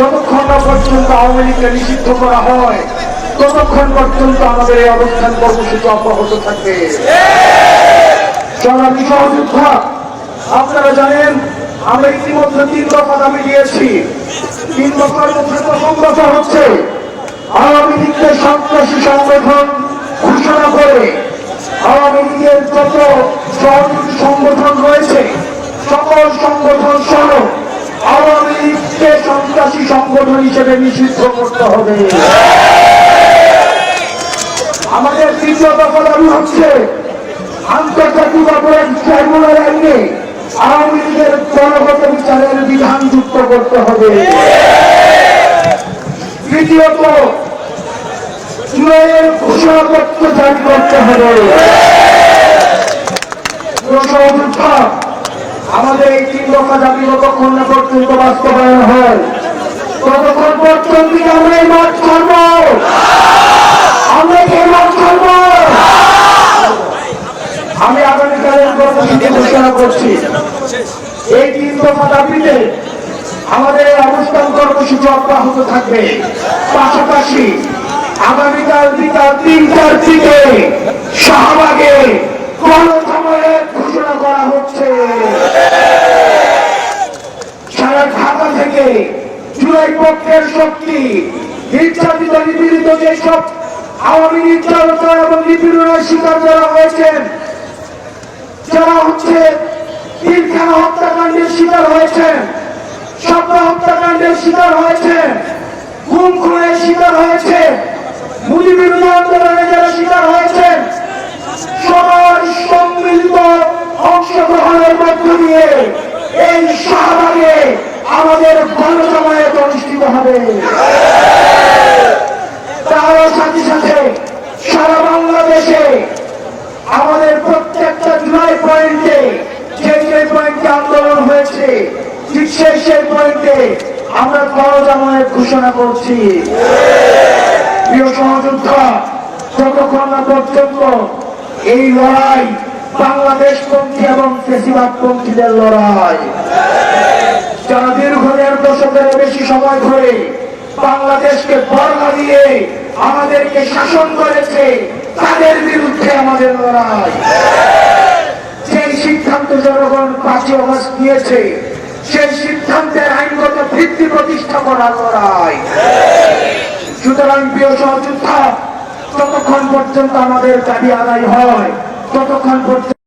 যতক্ষণ না পর্যন্ত আওয়ামী লীগকে নিষিদ্ধ করা হয়, ততক্ষণ পর্যন্ত আমাদের এই অবস্থান কর্মসূচি অব্যাহত থাকবে। জনাবি সহযোদ্ধা, আপনারা জানেন, আমরা ইতিমধ্যে তিন দফা দাবি দিয়েছি। তিন দফার মধ্যে প্রথম দফা হচ্ছে আওয়ামী লীগকে সন্ত্রাসী সংগঠন ঘোষণা করে। আওয়ামী লীগের যত সহযোগী সংগঠন রয়েছে, সকল সংগঠন সহ আওয়ামী লীগকে সন্ত্রাসী সংগঠন হিসেবে নিষিদ্ধ করতে হবে। আমাদের তৃতীয় দফা দাবি হচ্ছে আন্তর্জাতিক অপরাধ ট্রাইব্যুনাল আইনে আওয়ামী লীগের দলগত বিচারের বিধান যুক্ত করতে হবে। তৃতীয়ত জুলাইয়ের ঘোষণাপত্র জারি করতে হবে। সহযোদ্ধা আমাদের এই তিন দফা দাবি যতক্ষণ না পর্যন্ত বাস্তবায়ন হয়। ততক্ষণ পর্যন্ত আমরা এই মাঠ ছাড়ব আমরা এই মাঠ ছাড়ব আমি আগামীকালের কর্মসূচি ঘোষণা করছি, এই তিন দফা দাবিতে আমাদের অবস্থান কর্মসূচি অব্যাহত থাকবে। পাশাপাশি আগামীকাল বিকাল তিনটার দিকে শাহবাগে গণসময়ে ঘোষণা করা হচ্ছে সারা ঢাকা থেকে জুলাই পক্ষের শক্তি। নির্যাতিত, নিপীড়িত যেসব আওয়ামী নির্যাতন এবং নিপীড়নের শিকার যারা হয়েছেন, যারা হচ্ছে তিনখানা হত্যাকাণ্ডের শিকার হয়েছেন, স্বপ্ন হত্যাকাণ্ডের শিকার হয়েছে গুম খুনের শিকার হয়েছে মুদি বিরোধী আন্দোলনে যারা শিকার হয়েছেন, সবার সম্মিলিত অংশগ্রহণের মধ্য দিয়ে এই শাহবাগে আমাদের গণজমায়েত অনুষ্ঠিত হবে তারও সাথে সাথে সারা বাংলাদেশে আমাদের প্রত্যেকটা জুলাই পয়েন্টে যে যে পয়েন্টে আন্দোলন হয়েছে, ঠিক সেই সেই পয়েন্টে আমরা গণজামায়াত ঘোষণা করছি। প্রিয় সহযোদ্ধা, যতক্ষণ না পর্যন্ত এই লড়াই বাংলাদেশ পন্থী এবং ফেসিবাদ পন্থীদের লড়াই, যারা দীর্ঘ দেড় দশকের বেশি সময় ধরে বাংলাদেশকে বর্ণা দিয়ে আমাদেরকে শাসন করেছে তাদের বিরুদ্ধে আমাদের লড়াই। যে সিদ্ধান্ত জনগণ পাঁচই অগস্ট নিয়েছে সেই সিদ্ধান্তের আইনগত ভিত্তি প্রতিষ্ঠা করার লড়াই। সুতরাং প্রিয় সহযোদ্ধা ততক্ষণ পর্যন্ত আমাদের দাবি আদায় হয় ততক্ষণ পর্যন্ত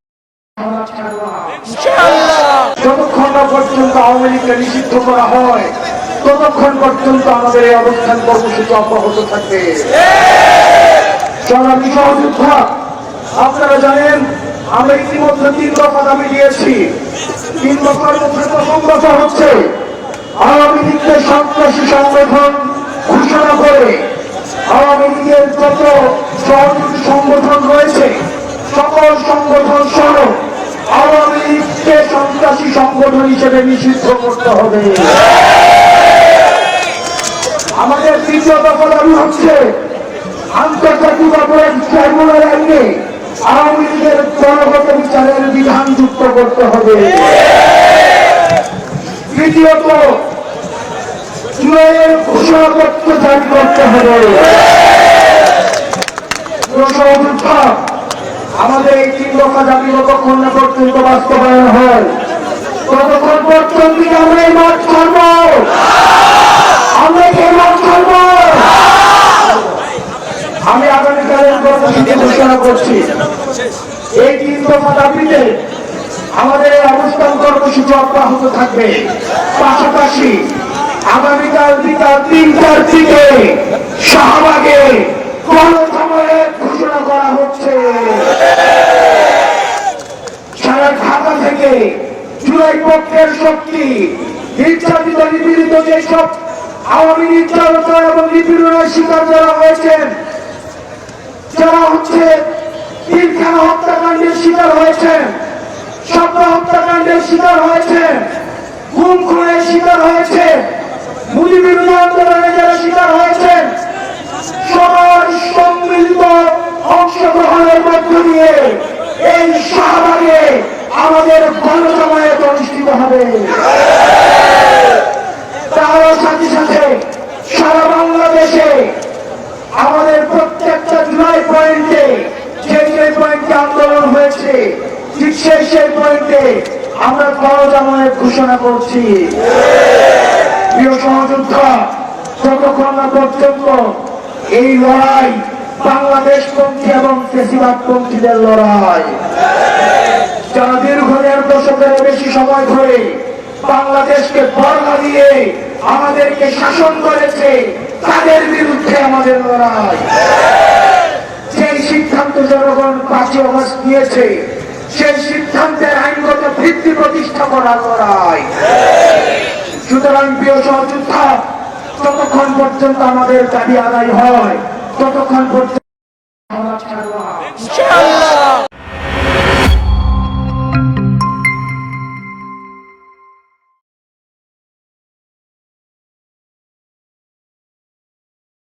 যতক্ষণ পর্যন্ত আওয়ামী লীগকে নিষিদ্ধ করা হয় ততক্ষণ পর্যন্ত আমাদের এই অবস্থান কর্মসূচি অব্যাহত থাকবে? জনাবি সহযোদ্ধা আপনারা জানেন, আমরা ইতিমধ্যে তিন দফা দাবি দিয়েছি। তিন দফার মধ্যে প্রথম দফা হচ্ছে আওয়ামী লীগকে সন্ত্রাসী সংগঠন ঘোষণা করে আওয়ামী লীগের যত সহযোগী সংগঠন রয়েছে, সকল সংগঠন সহ আওয়ামী লীগকে সন্ত্রাসী সংগঠন হিসেবে নিষিদ্ধ করতে হবে। আমাদের দফা দাবি হচ্ছে। আন্তর্জাতিক অপরাধ ট্রাইব্যুনাল আইনে আওয়ামী লীগের দলগত বিচারের বিধান যুক্ত করতে হবে। তৃতীয়ত জুলাইয়ের ঘোষণাপত্র জারি করতে হবে। আমাদের এই তিন দফা দাবি যতক্ষণ না পর্যন্ত বাস্তবায়ন হয়। ততক্ষণ পর্যন্ত আমরা এই মাঠ ছাড়ব আমরা কি এই মাঠ ছাড়ব আমি আগামীকালের কর্মসূচি ঘোষণা করছি এই তিন দফা দাবিতে আমাদের অবস্থান কর্মসূচি অব্যাহত থাকবে। পাশাপাশি আগামীকাল বিকাল তিনটার দিকে শাহবাগে গণসময়ে ঘোষণা করা হচ্ছে। সারা ঢাকা থেকে জুলাই পক্ষের শক্তি, নির্যাতিত, নিপীড়িত যেসব আওয়ামী নির্যাতন এবং নিপীড়নের শিকার যারা হয়েছেন, যারা হচ্ছে তিনখানা হত্যাকাণ্ডের শিকার হয়েছেন। শব্দ হত্যাকাণ্ডের শিকার হয়েছে খুন খুনের শিকার হয়েছে মুদি বিরোধী আন্দোলনে যারা শিকার হয়েছেন, সবার সম্মিলিত অংশগ্রহণের মধ্য দিয়ে এই শাহবাগে আমাদের ভালো গণজামায়াত অনুষ্ঠিত হবে। তার সাথে সাথে সারা বাংলাদেশে আমাদের প্রত্যেকটা জুলাই পয়েন্টে সেই সেই পয়েন্টে আমরা গণজামনের ঘোষণা করছি। প্রিয় সহযোদ্ধা, যতক্ষণ না পর্যন্ত এই লড়াই বাংলাদেশ পন্থী এবং ফেসিবাদ পন্থীদের লড়াই। যারা দীর্ঘ দেড় দশকের বেশি সময় ধরে বাংলাদেশকে বর্ণা দিয়ে আমাদেরকে শাসন করেছে, তাদের বিরুদ্ধে আমাদের লড়াই। যে সিদ্ধান্ত জনগণ পাঁচই অগস্ট নিয়েছে সেই সিদ্ধান্তের আইনগত ভিত্তি প্রতিষ্ঠা করা করায় সুতরাং প্রিয় সহযোদ্ধা, ততক্ষণ পর্যন্ত আমাদের দাবি আদায় হয়, ততক্ষণ পর্যন্ত